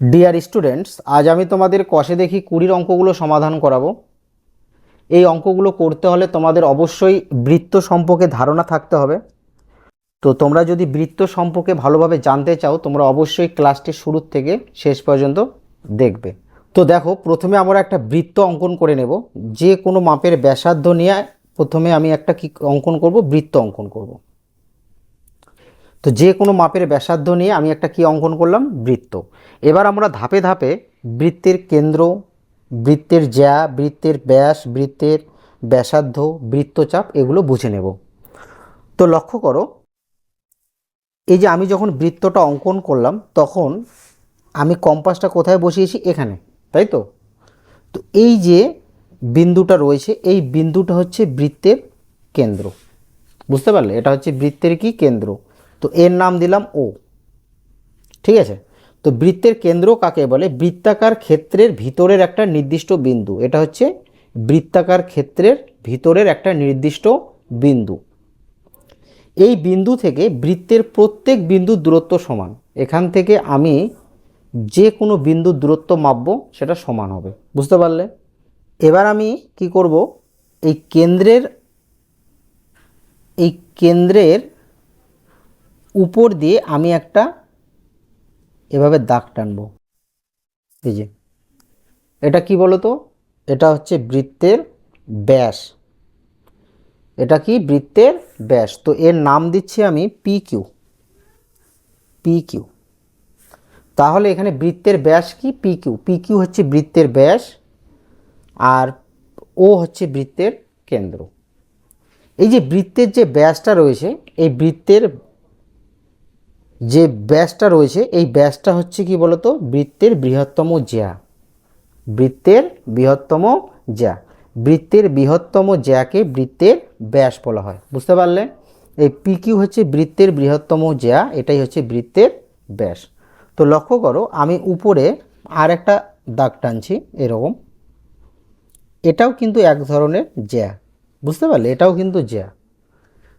Dear students আজ আমি তোমাদের কষে দেখি কুড়ির অঙ্কগুলো সমাধান করাবো। এই অঙ্কগুলো করতে হলে তোমাদের অবশ্যই বৃত্ত সম্পর্কে ধারণা থাকতে হবে। তো তোমরা যদি বৃত্ত সম্পর্কে ভালোভাবে জানতে চাও, তোমরা অবশ্যই ক্লাসটি শুরুর থেকে শেষ পর্যন্ত দেখবে। তো দেখো, প্রথমে আমরা একটা বৃত্ত অঙ্কন করে নেব। যে কোনো মাপের ব্যাসার্ধ নিয়ে প্রথমে আমি একটা কি অঙ্কন করব? বৃত্ত অঙ্কন করব। তো যে কোনো মাপের ব্যাসার্ধ নিয়ে আমি একটা কি অঙ্কন করলাম? বৃত্ত। এবার আমরা ধাপে ধাপে বৃত্তের কেন্দ্র, বৃত্তের জ্যা, বৃত্তের ব্যাস, বৃত্তের ব্যাসার্ধ, বৃত্তচাপ এগুলো বুঝে নেব। তো লক্ষ্য করো, এই যে আমি যখন বৃত্তটা অঙ্কন করলাম, তখন আমি কম্পাসটা কোথায় বসিয়েছি? এখানে, তাই তো? তো এই যে বিন্দুটা রয়েছে, এই বিন্দুটা হচ্ছে বৃত্তের কেন্দ্র। বুঝতে পারলে? এটা হচ্ছে বৃত্তের কি? কেন্দ্র। তো এর নাম দিলাম ও। ঠিক আছে? তো বৃত্তের কেন্দ্র কাকে বলে? বৃত্তাকার ক্ষেত্রের ভিতরের একটা নির্দিষ্ট বিন্দু। এটা হচ্ছে বৃত্তাকার ক্ষেত্রের ভিতরের একটা নির্দিষ্ট বিন্দু। এই বিন্দু থেকে বৃত্তের প্রত্যেক বিন্দুর দূরত্ব সমান। এখান থেকে আমি যে কোনো বিন্দুর দূরত্ব মাপবো, সেটা সমান হবে। বুঝতে পারলে? এবার আমি কি করব? এই কেন্দ্রের এই কেন্দ্রের উপর দিয়ে আমি একটা এভাবে দাগ টানবো। এই যে, এটা কি বলো তো এটা হচ্ছে বৃত্তের ব্যাস। এটা কি? বৃত্তের ব্যাস। তো এর নাম দিচ্ছি আমি পি কিউ পি কিউ তাহলে এখানে বৃত্তের ব্যাস কি? পি কিউ পি কিউ হচ্ছে বৃত্তের ব্যাস আর ও হচ্ছে বৃত্তের কেন্দ্র। এই যে বৃত্তের যে ব্যাসটা রয়েছে, এই বৃত্তের যে ব্যাসটা রয়েছে, এই ব্যাসটা হচ্ছে কি বলতো? বৃত্তের বৃহত্তম জ্যা। বৃত্তের বৃহত্তম জ্যা। বৃত্তের বৃহত্তম জ্যাকে বৃত্তের ব্যাস বলা হয়। বুঝতে পারলে? এই পিকিউ হচ্ছে বৃত্তের বৃহত্তম জ্যা, এটাই হচ্ছে বৃত্তের ব্যাস। তো লক্ষ্য করো, আমি উপরে আর একটা দাগ টানছি, এরকম। এটাও কিন্তু এক ধরনের জ্যা। বুঝতে পারলে? এটাও কিন্তু জ্যা।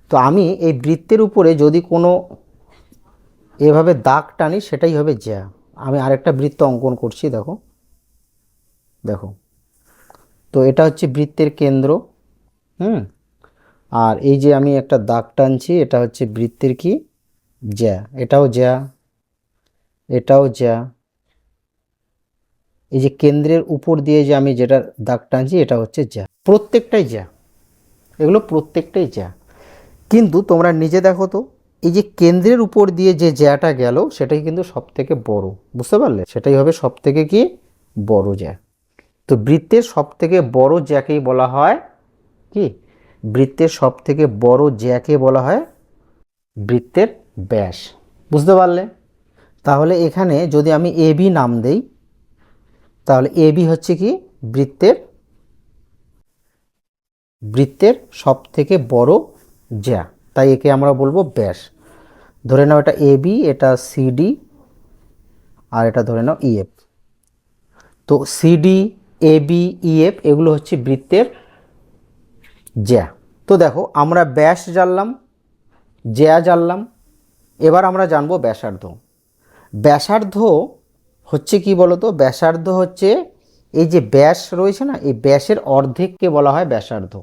তো আমি এই বৃত্তের উপরে যদি কোনো এভাবে দাগ টানি সেটাই হবে জ্যা। আমি আরেকটা বৃত্ত অঙ্কন করছি, দেখো। দেখো। তো এটা হচ্ছে বৃত্তের কেন্দ্র, হুম? আর এই যে আমি একটা দাগ টানছি, এটা হচ্ছে বৃত্তের কি? জ্যা। এটাও জ্যা। এটাও জ্যা। এই যে কেন্দ্রের উপর দিয়ে যে আমি যেটা দাগ টানছি, এটা হচ্ছে জ্যা। প্রত্যেকটাই জ্যা। এগুলো প্রত্যেকটাই জ্যা। কিন্তু তোমরা নিজে দেখো তো এই যে কেন্দ্রের উপর দিয়ে যে জ্যাটা গেল, সেটাই কিন্তু সব থেকে বড়। বুঝতে পারলে? সেটাই হবে সব থেকে কি? বড় জ্যা। তো বৃত্তের সব থেকে বড় জ্যাকেই বলা হয় কি? বৃত্তের সব থেকে বড় জ্যাকে বলা হয় বৃত্তের ব্যাস। বুঝতে পারলে? তাহলে এখানে যদি আমি এ বি নাম দেই, তাহলে এ বি হচ্ছে কি? বৃত্তের বৃত্তের সব থেকে বড় জ্যা। তাই একে আমরা বলব ব্যাস। ধরে নাও এটা এ বি এটা সিডি আর এটা ধরে নাও ইএফ তো সিডি এ বি ইএফ এগুলো হচ্ছে বৃত্তের জ্যা। তো দেখো, আমরা ব্যাস জানলাম, জ্যা জানলাম, এবার আমরা জানব ব্যাসার্ধ। ব্যাসার্ধ হচ্ছে কি বলতো? ব্যাসার্ধ হচ্ছে এই যে ব্যাস রয়েছে না, এই ব্যাসের অর্ধেককে বলা হয় ব্যাসার্ধ।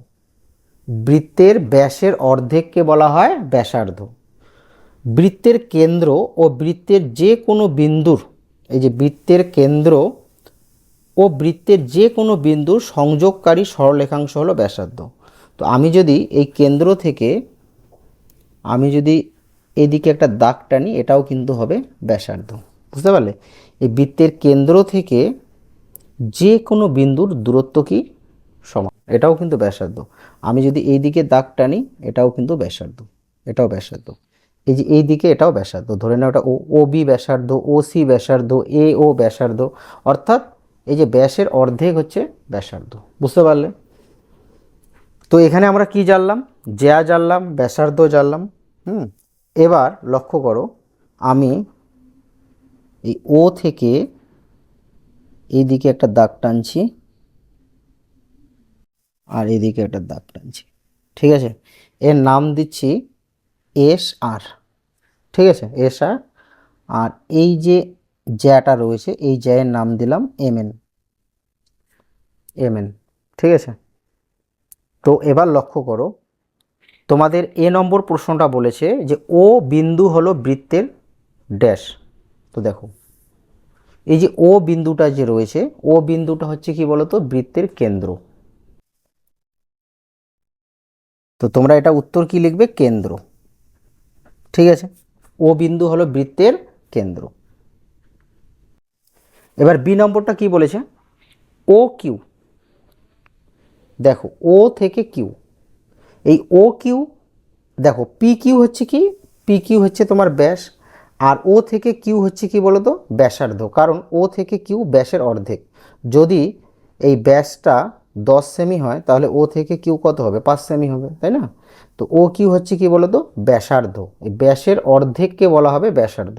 বৃত্তের ব্যাসের অর্ধেককে বলা হয় ব্যাসার্ধ। বৃত্তের কেন্দ্র ও বৃত্তের যে কোনো বিন্দুর, এই যে বৃত্তের কেন্দ্র ও বৃত্তের যে কোনো বিন্দুর সংযোগকারী সরলেখাংশ হলো ব্যাসার্ধ। তো আমি যদি এই কেন্দ্র থেকে, আমি যদি এদিকে একটা দাগ টানি, এটাও কিন্তু হবে ব্যাসার্ধ। বুঝতে পারলে? এই বৃত্তের কেন্দ্র থেকে যে কোনো বিন্দুর দূরত্ব কি? সমান। এটাও কিন্তু ব্যাসার্ধ। আমি যদি এই দিকে দাগ টানি, এটাও কিন্তু ব্যাসার্ধ। এটাও ব্যাসার্ধ। এই যে এই দিকে এটাও ব্যাসার্ধ, ধরে নাও এটা ও বি ব্যাসার্ধ ও সি ব্যাসার্ধ এ ও ব্যাসার্ধ, অর্থাৎ এই যে ব্যাসের অর্ধেক হচ্ছে ব্যাসার্ধ, বুঝতে পারলে? তো এখানে আমরা কি জানলাম? জ্যা জানলাম, ব্যাসার্ধ জানলাম, হুম? এবার লক্ষ্য করো, আমি এই ও থেকে এই দিকে একটা দাগ টানছি আর এদিকে একটা দাগ টানছি, ঠিক আছে? এর নাম দিচ্ছি এস আর, ঠিক আছে? এস আর আর এই যে জ্যাটা রয়েছে, এই জ্যায়ের নাম দিলাম এম এন এম এন, ঠিক আছে? তো এবার লক্ষ্য করো, তোমাদের এ নম্বর প্রশ্নটা বলেছে যে ও বিন্দু হলো বৃত্তের ড্যাশ। তো দেখো, এই যে ও বিন্দুটা যে রয়েছে, ও বিন্দুটা হচ্ছে কি বলতো? বৃত্তের কেন্দ্র। তো তোমরা এটা উত্তর কি লিখবে? কেন্দ্র। ঠিক আছে? ও বিন্দু হলো বৃত্তের কেন্দ্র। এবার বি নম্বরটা কি বলেছে? O Q. দেখো, ও থেকে কিউ। এই ও কিউ, দেখো, পি কিউ হচ্ছে কি? পি কিউ হচ্ছে তোমার ব্যাস, আর ও থেকে কিউ হচ্ছে কি বলো তো ব্যাসার্ধ। কারণ ও থেকে কিউ ব্যাসের অর্ধেক। যদি এই ব্যাসটা দশ সেমি হয়, তাহলে ও থেকে কিউ কত হবে? পাঁচ সেমি হবে, তাই না? তো ও কিউ হচ্ছে কি বলো তো ব্যাসার্ধ। এই ব্যাসের অর্ধেককে বলা হবে ব্যাসার্ধ।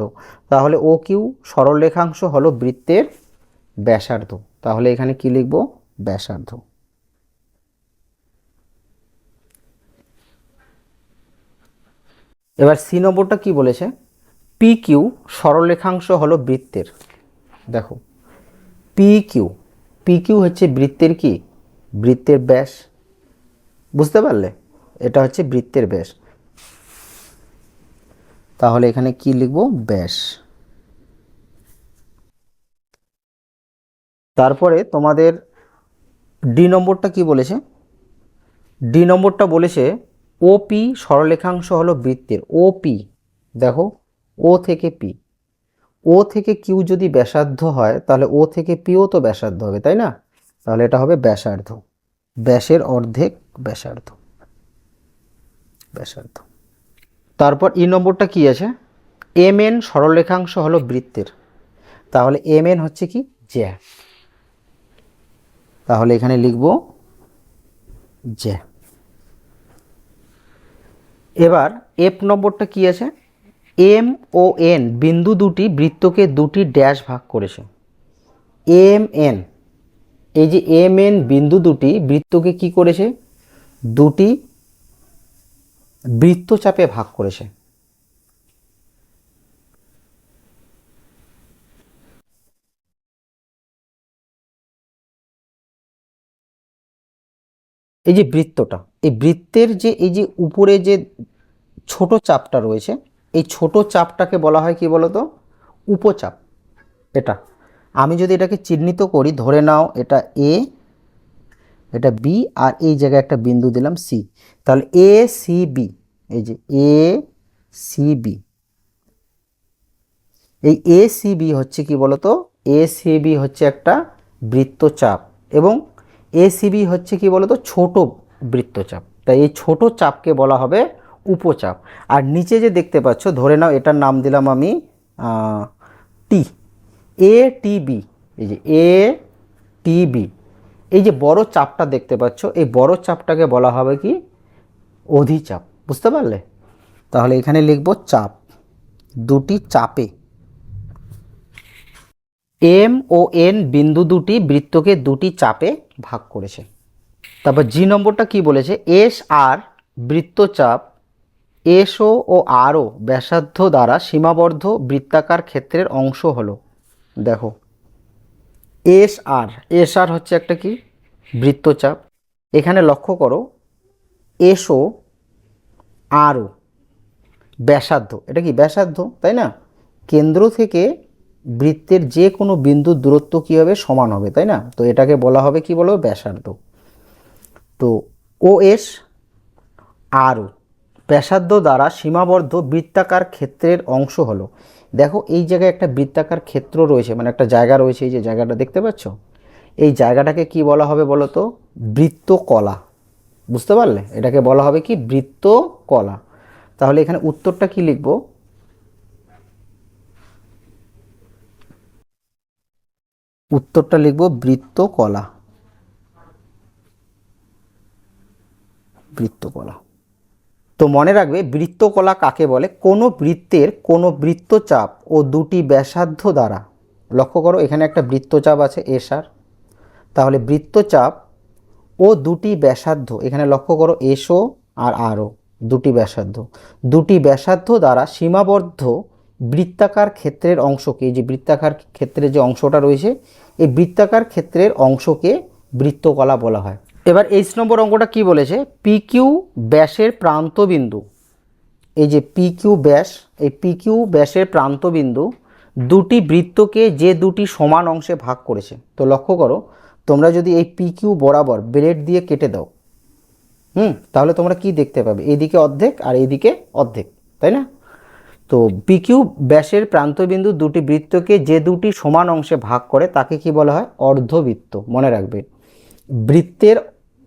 তাহলে ও কিউ সরলরেখাংশ হলো বৃত্তের ব্যাসার্ধ। তাহলে এখানে কি লিখব? ব্যাসার্ধ। এবার সি নম্বরটা কি বলেছে? পি কিউ সরলরেখাংশ হলো বৃত্তের। দেখো, পি কিউ পি কিউ হচ্ছে বৃত্তের কি? বৃত্তের ব্যাস। বুঝতে পারলে? এটা হচ্ছে বৃত্তের ব্যাস। তাহলে এখানে কি লিখব? ব্যাস। তারপরে তোমাদের ডি নম্বরটা কি বলেছে? ডি নম্বরটা বলেছে ওপি সরলেখাংশ হলো বৃত্তের। ওপি দেখো ও থেকে পি ও থেকে কিউ যদি ব্যাসার্ধ হয়, তাহলে ও থেকে পিও তো ব্যাসার্ধ হবে, তাই না? তাহলে এটা হবে ব্যাসার্ধ। ব্যাসের অর্ধেক ব্যাসার্ধ। ব্যাসার্ধ। তারপর ই নম্বরটা কি আছে? এম এন সরলরেখাংশ হলো বৃত্তের। তাহলে এম এন হচ্ছে কি? জ্যা তাহলে এখানে লিখব জ্যা এবার এফ নম্বরটা কি আছে? এম ও এন বিন্দু দুটি বৃত্তকে দুটি ড্যাশ ভাগ করেছে। এম এন এই যে এম এন বিন্দু দুটি বৃত্তকে কি করেছে? দুটি বৃত্তচাপে ভাগ করেছে। এই যে বৃত্তটা, এই বৃত্তের যে, এই যে উপরে যে ছোট চাপটা রয়েছে, এই ছোট চাপটাকে বলা হয় কি বলতো? উপচাপ। এটা, আমি যদি এটাকে চিহ্নিত করি, ধরে নাও এটা এ এটা বি আর এই জায়গায় একটা বিন্দু দিলাম সি তাহলে এ সি বি এই যে এ সি বি এই এ সি বি হচ্ছে কি বলতো? এ সি বি হচ্ছে একটা বৃত্তচাপ এবং এ সি বি হচ্ছে কি বলতো? ছোট বৃত্তচাপ। তাই এই ছোট চাপকে বলা হবে উপচাপ। আর নিচে যে দেখতে পাচ্ছ, ধরে নাও এটার নাম দিলাম আমি টি এ টি বি এই যে এ টি বি এই যে বড় চাপটা দেখতে পাচ্ছ, এই বড় চাপটাকে বলা হবে কি? অধিচাপ। বুঝতে পারলে? তাহলে এখানে লিখব চাপ। দুটি চাপে। এম ও এন বিন্দু দুটি বৃত্তকে দুটি চাপে ভাগ করেছে। তারপর জি নম্বরটা কি বলেছে? এস আর বৃত্তচাপ এসও ও আরও ব্যাসার্ধ দ্বারা সীমাবদ্ধ বৃত্তাকার ক্ষেত্রের অংশ হলো। দেখো। এস আর এস আর হচ্ছে একটা কি? বৃত্তচাপ। এখানে লক্ষ্য করো এসও আরও ব্যাসার্ধ। এটা কি ব্যাসার্ধ? তাই না? কেন্দ্র থেকে বৃত্তের যে কোনো বিন্দুর দূরত্ব কী হবে? সমান হবে, তাই না? তো এটাকে বলা হবে কি বলব ব্যাসার্ধ। তো ও এস আরও ব্যাসার্ধ দ্বারা সীমাবদ্ধ বৃত্তাকার ক্ষেত্রের অংশ হলো। দেখো, এই জায়গায় একটা বৃত্তাকার ক্ষেত্র রয়েছে মানে একটা জায়গা রয়েছে, এই যে জায়গাটা দেখতে পাচ্ছ? এই জায়গাটাকে কি বলা হবে বলো তো বৃত্তকলা। বুঝতে পারলে? এটাকে বলা হবে কি? বৃত্তকলা। তাহলে এখানে উত্তরটা কি লিখব? উত্তরটা লিখব বৃত্তকলা। বৃত্তকলা। তো মনে রাখবে, বৃত্তকলা কাকে বলে? কোনো বৃত্তের কোনো বৃত্তচাপ ও দুটি ব্যাসার্ধ দ্বারা। লক্ষ্য করো, এখানে একটা বৃত্তচাপ আছে এসার তাহলে বৃত্তচাপ ও দুটি ব্যাসার্ধ, এখানে লক্ষ্য করো এসও আর আরও দুটি ব্যাসার্ধ। দুটি ব্যাসার্ধ দ্বারা সীমাবদ্ধ বৃত্তাকার ক্ষেত্রের অংশকে যে বৃত্তাকার ক্ষেত্রের যে অংশটা রয়েছে, এই বৃত্তাকার ক্ষেত্রের অংশকে বৃত্তকলা বলা হয়। এবার এইচ নম্বর অঙ্কটা কি বলেছে? পি কিউ ব্যাসের প্রান্তবিন্দু। এই যে পি কিউ ব্যাস, এই পি কিউ ব্যাসের প্রান্তবিন্দু দুটি বৃত্তকে যে দুটি সমান অংশে ভাগ করেছে। তো লক্ষ্য করো, তোমরা যদি এই পি কিউ বরাবর ব্লেড দিয়ে কেটে দাও, হুম, তাহলে তোমরা কি দেখতে পাবে? এইদিকে অর্ধেক আর এইদিকে অর্ধেক, তাই না? তো পিকিউ ব্যাসের প্রান্তবিন্দু দুটি বৃত্তকে যে দুটি সমান অংশে ভাগ করে, তাকে কি বলা হয়? অর্ধবৃত্ত। মনে রাখবে, বৃত্তের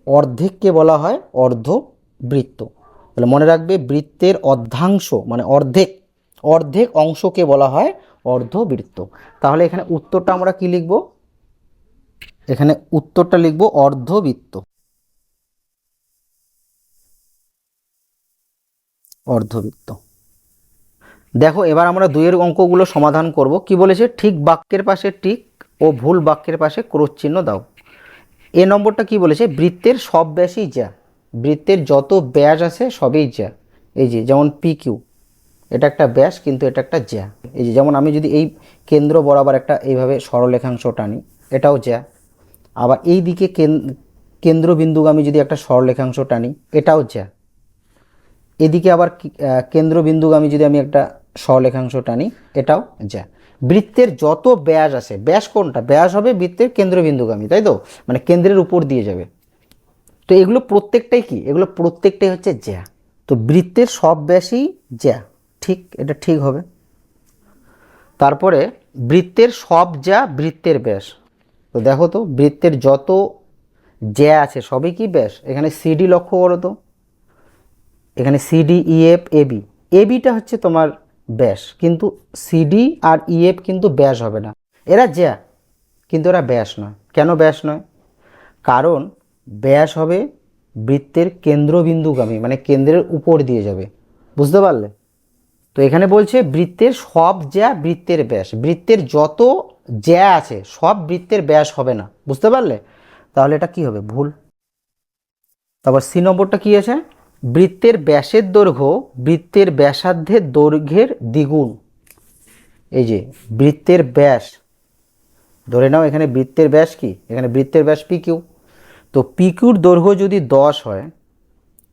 অর্ধেককে বলা হয় অর্ধবৃত্ত। তাহলে মনে রাখবে বৃত্তের অর্ধাংশ মানে অর্ধেক অর্ধেক অংশকে বলা হয় অর্ধবৃত্ত। তাহলে এখানে উত্তরটা আমরা কি লিখব? এখানে উত্তরটা লিখব অর্ধবৃত্ত। অর্ধবৃত্ত। দেখো, এবার আমরা দুইয়ের অঙ্কগুলো সমাধান করব। কি বলেছে? ঠিক বাক্যের পাশে টিক ও ভুল বাক্যের পাশে ক্রোশ চিহ্ন দাও। এ নম্বরটা কি বলেছে? বৃত্তের সব ব্যাসই যা। বৃত্তের যত ব্যাস আছে সবই যা। এই যে, যেমন পি কিউ এটা একটা ব্যাস, কিন্তু এটা একটা জ্যা এই যে, যেমন আমি যদি এই কেন্দ্র বরাবর একটা এইভাবে সরলরেখাংশ টানি, এটাও জ্যা আবার এই দিকে কেন্দ্রবিন্দুগামী যদি একটা সরলরেখাংশ টানি, এটাও জ্যা এদিকে আবার কেন্দ্রবিন্দুগামী যদি আমি একটা সরলেখাংশ টানি, এটাও যা। বৃত্তের যত ব্যাস আছে, ব্যাস কোনটা? ব্যাস হবে বৃত্তের কেন্দ্রবিন্দুগামী, তাই তো? মানে কেন্দ্রের উপর দিয়ে যাবে। তো এগুলো প্রত্যেকটাই কি? এগুলো প্রত্যেকটাই হচ্ছে জ্যা। তো বৃত্তের সব ব্যাসই জ্যা। ঠিক? এটা ঠিক হবে। তারপরে বৃত্তের সব যা বৃত্তের ব্যাস। তো দেখো তো, বৃত্তের যত জ্যা আছে, সবই কি ব্যাস? এখানে সিডি লক্ষ্য করো তো। এখানে সিডি ইএফ এবি এবিটা হচ্ছে তোমার ব্যাস। কিন্তু সিডি আর ইএফ কিন্তু ব্যাস হবে না। এরা জ্যা, কিন্তু এরা ব্যাস নয়। কেন ব্যাস নয়? কারণ ব্যাস হবে বৃত্তের কেন্দ্রবিন্দুগামী মানে কেন্দ্রের উপর দিয়ে যাবে। বুঝতে পারলে? তো এখানে বলছে বৃত্তের সব জ্যা বৃত্তের ব্যাস। বৃত্তের যত জ্যা আছে, সব বৃত্তের ব্যাস হবে না। বুঝতে পারলে? তাহলে এটা কি হবে? ভুল। তারপর সি নম্বরটা কি আছে? বৃত্তের ব্যাসের দৈর্ঘ্য, বৃত্তের ব্যাসার্ধের দৈর্ঘ্যের দ্বিগুণ। এই যে, বৃত্তের ব্যাস। ধরে নাও এখানে বৃত্তের ব্যাস কি? এখানে বৃত্তের ব্যাস পি কিউ তো পি কিউর দৈর্ঘ্য যদি দশ হয়,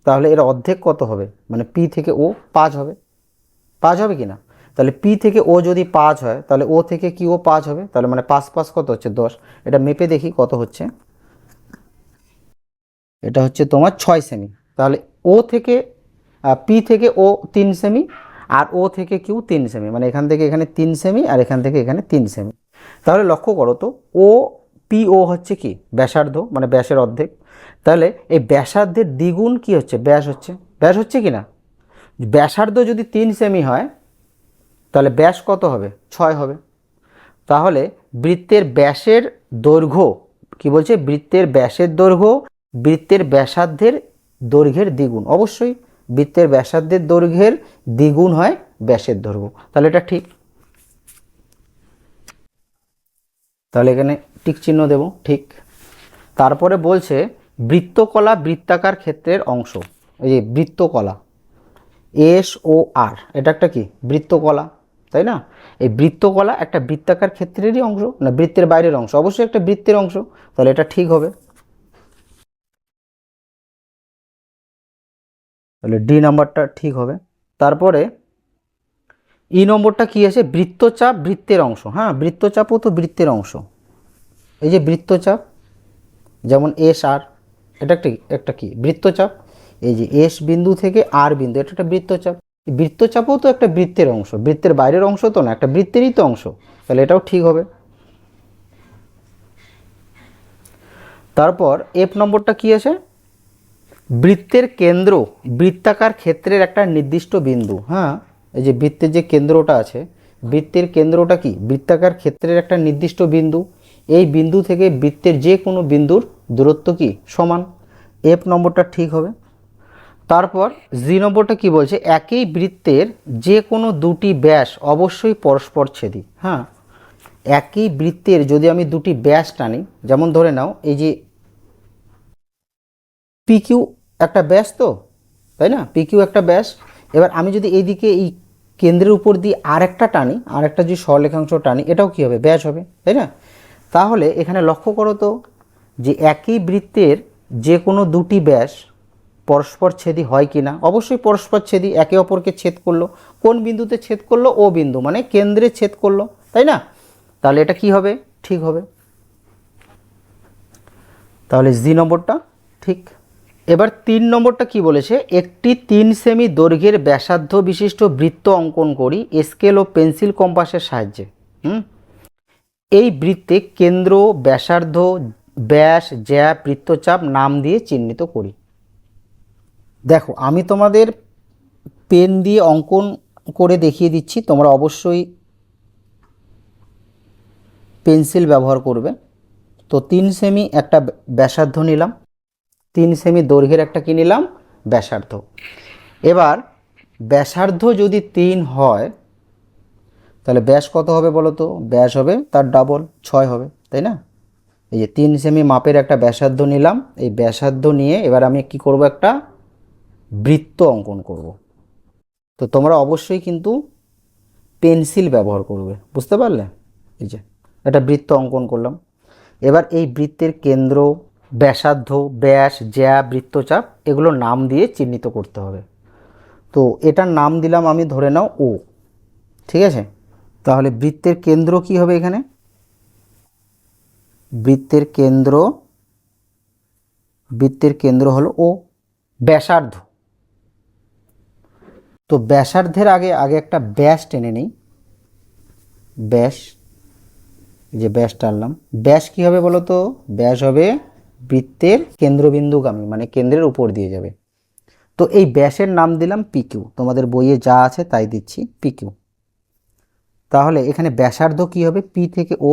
তাহলে এর অর্ধেক কত হবে? মানে পি থেকে ও পাঁচ হবে। পাঁচ হবে কি না? তাহলে পি থেকে ও যদি পাঁচ হয়, তাহলে ও থেকে কি ও পাঁচ হবে? তাহলে মানে পাঁচ পাঁচ কত হচ্ছে? দশ। এটা মেপে দেখি কত হচ্ছে। এটা হচ্ছে তোমার ছয় সেমি তাহলে ও থেকে পি থেকে ও তিন সেমি আর ও থেকে কিউ তিন সেমি। মানে এখান থেকে এখানে তিন সেমি আর এখান থেকে এখানে তিন সেমি। তাহলে লক্ষ্য করো তো, ও, পি, ও হচ্ছে কি? ব্যাসার্ধ মানে ব্যাসের অর্ধেক। তাহলে এই ব্যাসার্ধের দ্বিগুণ কি হচ্ছে? ব্যাস হচ্ছে। ব্যাস হচ্ছে কি না? ব্যাসার্ধ যদি তিন সেমি হয়, তাহলে ব্যাস কত হবে? ছয় হবে। তাহলে বৃত্তের ব্যাসের দৈর্ঘ্য, কি বলছে? বৃত্তের ব্যাসের দৈর্ঘ্য, বৃত্তের ব্যাসার্ধের দৈর্ঘ্যের দ্বিগুণ। অবশ্যই বৃত্তের ব্যাসার্ধের দৈর্ঘ্যের দ্বিগুণ হয় ব্যাসের দৈর্ঘ্য। তাহলে এটা ঠিক। তাহলে এখানে টিক চিহ্ন দেব, ঠিক। তারপরে বলছে বৃত্তকলা বৃত্তাকার ক্ষেত্রের অংশ। এই যে বৃত্তকলা, এস ও আর, এটা একটা কি? বৃত্তকলা, তাই না? এই বৃত্তকলা একটা বৃত্তাকার ক্ষেত্রেরই অংশ না, বৃত্তের বাইরের অংশ। অবশ্যই একটা বৃত্তের অংশ, তাহলে এটা ঠিক হবে। তাহলে ডি নাম্বারটা ঠিক হবে। তারপরে ই নম্বরটা কি আছে? বৃত্তচাপ বৃত্তের অংশ। হ্যাঁ বৃত্তচাপও তো বৃত্তের অংশ। এই যে বৃত্তচাপ, যেমন এস আর, এটা একটা একটা কি? বৃত্তচাপ। এই যে এস বিন্দু থেকে আর বিন্দু, এটা একটা বৃত্তচাপ। বৃত্তচাপও তো একটা বৃত্তের অংশ। বৃত্তের বাইরের অংশ তো না, একটা বৃত্তেরই তো অংশ। তাহলে এটাও ঠিক হবে। তারপর এফ নম্বরটা কি আছে? বৃত্তের কেন্দ্র, বৃত্তাকার ক্ষেত্রের একটা নির্দিষ্ট বিন্দু হ্যাঁ? এই যে বৃত্তের যে কেন্দ্রটা আছে, বৃত্তের কেন্দ্রটা কি? বৃত্তাকার ক্ষেত্রের একটা নির্দিষ্ট বিন্দু, এই বিন্দু থেকে বৃত্তের যে কোনো বিন্দুর দূরত্ব কি? সমান। এফ নম্বরটা ঠিক হবে। তারপর জি নম্বরটা কি বলছে? একই বৃত্তের যে কোনো দুটি ব্যাস অবশ্যই পরস্পর ছেদি হ্যাঁ? একই বৃত্তের যদি আমি দুটি ব্যাস টানি, যেমন ধরে নাও, এই যে পিকিউ একটা ব্যাস তো, তাই না? পিকিউ একটা ব্যাস। এবার আমি যদি এইদিকে এই কেন্দ্রের উপর দিয়ে আরেকটা টানি আর একটা যদি সরলেখাংশ টানি, এটাও কী হবে? ব্যাস হবে, তাই না? তাহলে এখানে লক্ষ্য করো তো যে একই বৃত্তের যে কোনো দুটি ব্যাস পরস্পর ছেদি হয় কি না অবশ্যই পরস্পর ছেদি একে অপরকে ছেদ করল। কোন বিন্দুতে ছেদ করল? ও বিন্দু মানে কেন্দ্রে ছেদ করল, তাই না? তাহলে এটা কি হবে? ঠিক হবে। তাহলে জি নম্বরটা ঠিক। এবার তিন নম্বরটা কি বলেছে? একটি তিন সেমি দৈর্ঘ্যের ব্যাসার্ধ বিশিষ্ট বৃত্ত অঙ্কন করি, স্কেল ও পেন্সিল কম্পাসের সাহায্যে। হুম? এই বৃত্তে কেন্দ্র, ব্যাসার্ধ, ব্যাস জ্যা বৃত্তচাপ নাম দিয়ে চিহ্নিত করি। দেখো, আমি তোমাদের পেন দিয়ে অঙ্কন করে দেখিয়ে দিচ্ছি, তোমরা অবশ্যই পেন্সিল ব্যবহার করবে। তো তিন সেমি একটা ব্যাসার্ধ নিলাম। তিন সেমি দৈর্ঘ্যের একটা কি নিলাম? ব্যাসার্ধ। এবার ব্যাসার্ধ যদি তিন হয়, তাহলে ব্যাস কত হবে বলো তো ব্যাস হবে তার ডাবল ছয় হবে, তাই না? এই যে তিন সেমি মাপের একটা ব্যাসার্ধ নিলাম, এই ব্যাসার্ধ নিয়ে এবার আমি কি করব একটা? বৃত্ত অঙ্কন করব। তো তোমরা অবশ্যই কিন্তু পেন্সিল ব্যবহার করবে, বুঝতে পারলে? এই যে একটা বৃত্ত অঙ্কন করলাম। এবার এই বৃত্তের কেন্দ্র ব্যাসার্ধ, ব্যাস, জ্যা, বৃত্তচাপ এগুলো নাম দিয়ে চিহ্নিত করতে হবে। তো এটার নাম দিলাম আমি, ধরে নাও ও। ঠিক আছে? তাহলে বৃত্তের কেন্দ্র কি হবে এখানে? বৃত্তের কেন্দ্র বৃত্তের কেন্দ্র হলো ও, ব্যাসার্ধ। তো ব্যাসার্ধের আগে আগে একটা ব্যাস টেনে নিই। ব্যাস যে ব্যাস টানলাম ব্যাস কি হবে বলো তো ব্যাস হবে বৃত্তের কেন্দ্রবিন্দুগামী মানে কেন্দ্রের উপর দিয়ে যাবে। তো এই ব্যাসের নাম দিলাম পিকিউ তোমাদের বইয়ে যা আছে তাই দিচ্ছি পিকিউ তাহলে এখানে ব্যাসার্ধ কি হবে? পি থেকে ও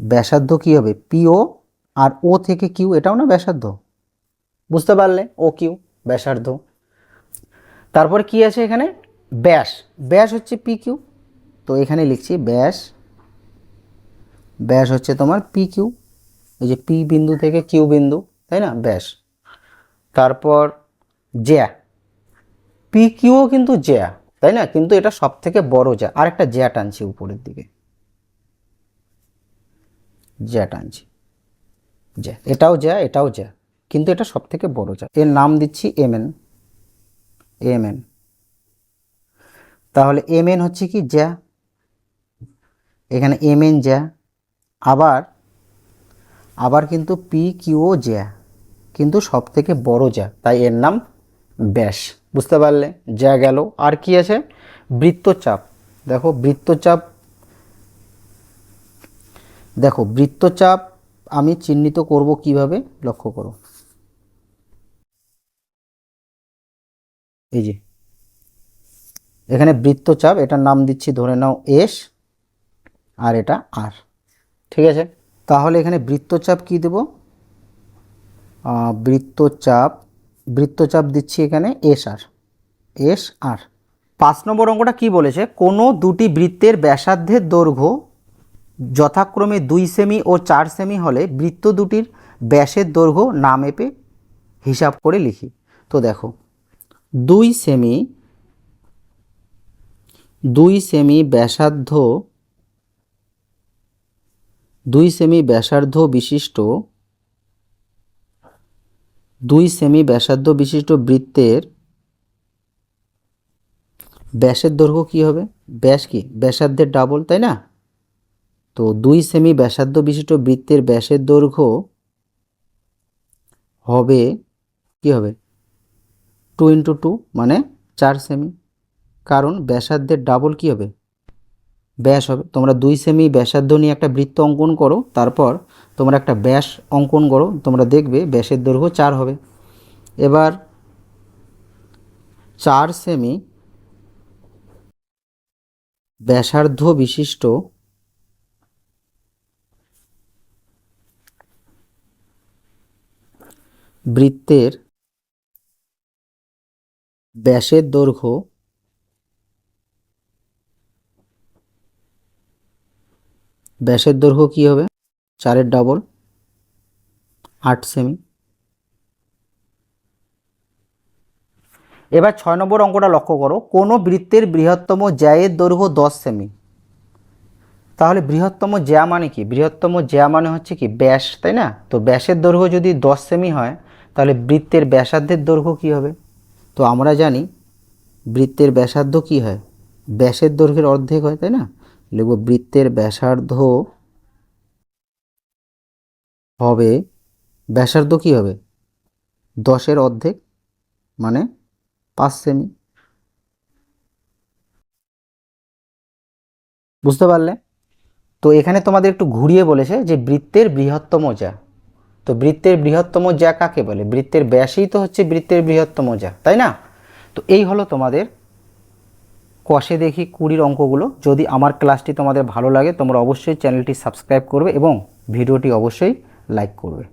ব্যাসার্ধ কি হবে? পিও আর ও থেকে কিউ এটাও না ব্যাসার্ধ? বুঝতে পারলে? ও কিউ ব্যাসার্ধ। তারপরে কি আছে এখানে? ব্যাস। ব্যাস হচ্ছে পি কিউ তো এখানে লিখছি ব্যাস ব্যাস হচ্ছে তোমার পি কিউ এই যে পি বিন্দু থেকে কিউ বিন্দু, তাই না? ব্যাস। তারপর জ্যা। পি কিউও কিন্তু জ্যা, তাই না? কিন্তু এটা সব থেকে বড় জ্যা। আর একটা জ্যা টানছি উপরের দিকে। জ্যা টানছি। জ্যা। এটাও জ্যা এটাও জ্যা। কিন্তু এটা সব থেকে বড় জ্যা। এর নাম দিচ্ছি এম এন এম এন তাহলে এম এন হচ্ছে কি জ্যা? এখানে এম এন জ্যা। আবার আবার কিন্তু পি কিউও জ্যা কিন্তু সব থেকে বড় জ্যা তাই এর নাম ব্যাস। বুঝতে পারলে? জ্যা গেল। আর কি আছে? বৃত্তচাপ। দেখো বৃত্তচাপ দেখো, বৃত্তচাপ আমি চিহ্নিত করব কীভাবে? লক্ষ্য করো। এই যে, এখানে বৃত্তচাপ, এটার নাম দিচ্ছি, ধরে নাও এস আর এটা আর ঠিক আছে? তাহলে এখানে বৃত্তচাপ কি দেব? বৃত্তচাপ বৃত্তচাপ দিচ্ছি এখানে এস আর এস আর পাঁচ নম্বর অঙ্কটা কি বলেছে? কোনো দুটি বৃত্তের ব্যাসার্ধের দৈর্ঘ্য যথাক্রমে দুই সেমি ও চার সেমি হলে বৃত্ত দুটির ব্যাসের দৈর্ঘ্য না মেপে হিসাব করে লিখি। তো দেখো, দুই সেমি দুই সেমি ব্যাসার্ধ দুই সেমি ব্যাসার্ধ বিশিষ্ট, দুই সেমি ব্যাসার্ধ বিশিষ্ট বৃত্তের ব্যাসের দৈর্ঘ্য কি হবে? ব্যাস কি? ব্যাসার্ধের ডাবল তাই না? তো দুই সেমি ব্যাসার্ধ বিশিষ্ট বৃত্তের ব্যাসের দৈর্ঘ্য হবে কি হবে? টু ইন্টু টু মানে চার সেমি কারণ ব্যাসার্ধের ডাবল কি হবে? ব্যাস হবে। তোমরা দুই সেমি ব্যাসার্ধ নিয়ে একটা বৃত্ত অঙ্কন করো, তারপর তোমরা একটা ব্যাস অঙ্কন করো, তোমরা দেখবে ব্যাসের দৈর্ঘ্য চার হবে। এবার চার সেমি ব্যাসার্ধ বিশিষ্ট বৃত্তের ব্যাসের দৈর্ঘ্য ব্যাসের দৈর্ঘ্য কী হবে? চারের ডাবল আট সেমি এবার ছয় নম্বর অঙ্কটা লক্ষ্য করো। কোনো বৃত্তের বৃহত্তম জ্যায়ের দৈর্ঘ্য দশ সেমি তাহলে বৃহত্তম জ্যা মানে কি? বৃহত্তম জ্যা মানে হচ্ছে কি? ব্যাস, তাই না? তো ব্যাসের দৈর্ঘ্য যদি দশ সেমি হয়, তাহলে বৃত্তের ব্যাসার্ধের দৈর্ঘ্য কি হবে? তো আমরা জানি বৃত্তের ব্যাসার্ধ কি হয়? ব্যাসের দৈর্ঘ্যের অর্ধেক হয়, তাই না? লিখব বৃত্তের ব্যাসার্ধ হবে, ব্যাসার্ধ কি হবে? দশের অর্ধেক মানে পাঁচ সেমি। বুঝতে পারলে? তো এখানে তোমাদের একটু ঘুরিয়ে বলেছে যে বৃত্তের বৃহত্তম যা। তো বৃত্তের বৃহত্তম যা কাকে বলে? বৃত্তের ব্যাসই তো হচ্ছে বৃত্তের বৃহত্তম যা, তাই না? তো এই হলো তোমাদের কষে দেখি কুড়ির অঙ্কগুলো। যদি আমার ক্লাসটি তোমাদের ভালো লাগে, তোমরা অবশ্যই চ্যানেলটি সাবস্ক্রাইব করবে এবং ভিডিওটি অবশ্যই লাইক করবে।